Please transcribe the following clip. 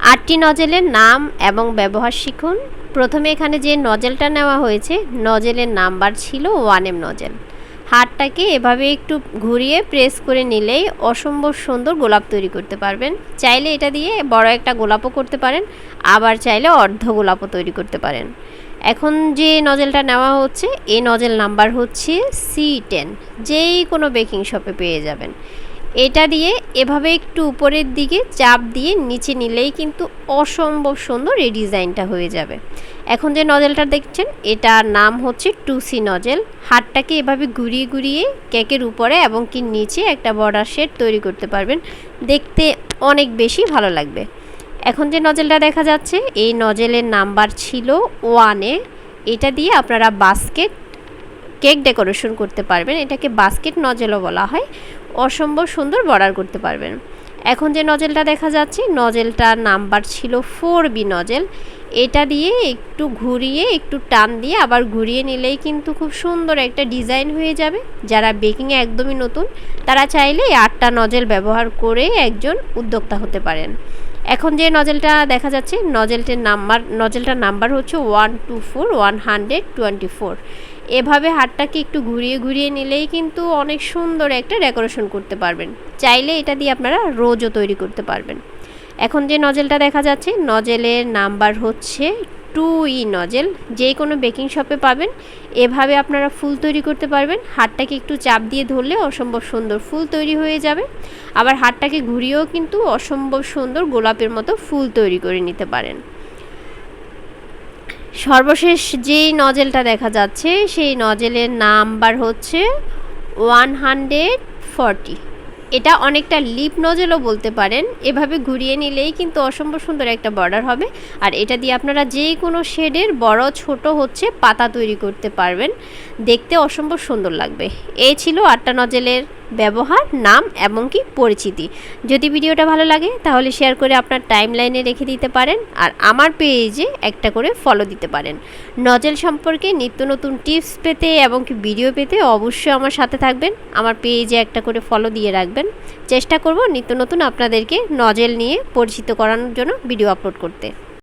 আটটি নজেলের নাম এবং ব্যবহার শিখুন। প্রথমে এখানে যে নজেলটা নেওয়া হয়েছে, নজেলের নাম্বার ছিল ওয়ান এম নজেল। হাতটাকে এভাবে একটু ঘুরিয়ে প্রেস করে নিলেই অসম্ভব সুন্দর গোলাপ তৈরি করতে পারবেন। চাইলে এটা দিয়ে বড় একটা গোলাপও করতে পারেন, আবার চাইলে অর্ধ গোলাপও তৈরি করতে পারেন। এখন যে নজেলটা নেওয়া হচ্ছে এই নজেল নাম্বার হচ্ছে সি টেন। যেই কোনো বেকিং শপে পেয়ে যাবেন। এটা দিয়ে এভাবে একটু উপরের দিকে চাপ দিয়ে নিচে নিলেই কিন্তু অসম্ভব সুন্দর এই ডিজাইনটা হয়ে যাবে। এখন যে নজেলটা দেখছেন, এটার নাম হচ্ছে টুসি নজেল। হাতটাকে এভাবে ঘুরিয়ে ঘুরিয়ে কেকের উপরে এবং কি নিচে একটা বর্ডার শেড তৈরি করতে পারবেন। দেখতে অনেক বেশি ভালো লাগবে। এখন যে নজেলটা দেখা যাচ্ছে, এই নজেলের নাম্বার ছিল ওয়ানে এটা দিয়ে আপনারা বাস্কেট, কেক ডেকোরেশন করতে পারবেন। এটাকে বাস্কেট নজেলও বলা হয়। অসম্ভব সুন্দর বর্ডার করতে পারবেন। এখন যে নজেলটা দেখা যাচ্ছে, নজেলটার নাম্বার ছিল ফোর বি নজেল। এটা দিয়ে একটু ঘুরিয়ে, একটু টান দিয়ে আবার ঘুরিয়ে নিলেই কিন্তু খুব সুন্দর একটা ডিজাইন হয়ে যাবে। যারা বেকিংয়ে একদমই নতুন, তারা চাইলে আটটা নজেল ব্যবহার করে একজন উদ্যোক্তা হতে পারেন। এখন যে নজেলটা দেখা যাচ্ছে, নজেলটির নাম্বার, নজেলটার নাম্বার হচ্ছে one two four, one hundred twenty four. এভাবে হাতটাকে একটু ঘুরিয়ে ঘুরিয়ে নিলেই কিন্তু অনেক সুন্দর একটা ডেকোরেশন করতে পারবেন। চাইলে এটা দিয়ে আপনারা রোজও তৈরি করতে পারবেন। এখন যে নজেলটা দেখা যাচ্ছে, নজেলের নাম্বার হচ্ছে টু ই নজেল যে কোনো বেকিং শপে পাবেন। এভাবে আপনারা ফুল তৈরি করতে পারবেন। হাতটাকে একটু চাপ দিয়ে ধরলে অসম্ভব সুন্দর ফুল তৈরি হয়ে যাবে। আবার হাতটাকে ঘুরিয়েও কিন্তু অসম্ভব সুন্দর গোলাপের মতো ফুল তৈরি করে নিতে পারেন। সর্বশেষ যেই নজেলটা দেখা যাচ্ছে, সেই নজেলের নাম্বার হচ্ছে ওয়ান হান্ড্রেড ফর্টি। এটা অনেকটা লিপ নজেলও বলতে পারেন। এভাবে ঘুরিয়ে নিলেই কিন্তু অসম্ভব সুন্দর একটা বর্ডার হবে। আর এটা দিয়ে আপনারা যে কোনো শেডের বড় ছোট হচ্ছে পাতা তৈরি করতে পারবেন। দেখতে অসম্ভব সুন্দর লাগবে। এই ছিল আটটা নজেলের ব্যবহার, নাম এবং কি পরিচিতি। যদি ভিডিওটা ভালো লাগে, তাহলে শেয়ার করে আপনার টাইম লাইনে রেখে দিতে পারেন আর আমার পেজে একটা করে ফলো দিতে পারেন। নজেল সম্পর্কে নিত্য নতুন টিপস পেতে এবং কি ভিডিও পেতে অবশ্যই আমার সাথে থাকবেন। আমার পেজে একটা করে ফলো দিয়ে রাখবেন। চেষ্টা করব নিত্য নতুন আপনাদেরকে নজেল নিয়ে পরিচিত করানোর জন্য ভিডিও আপলোড করতে।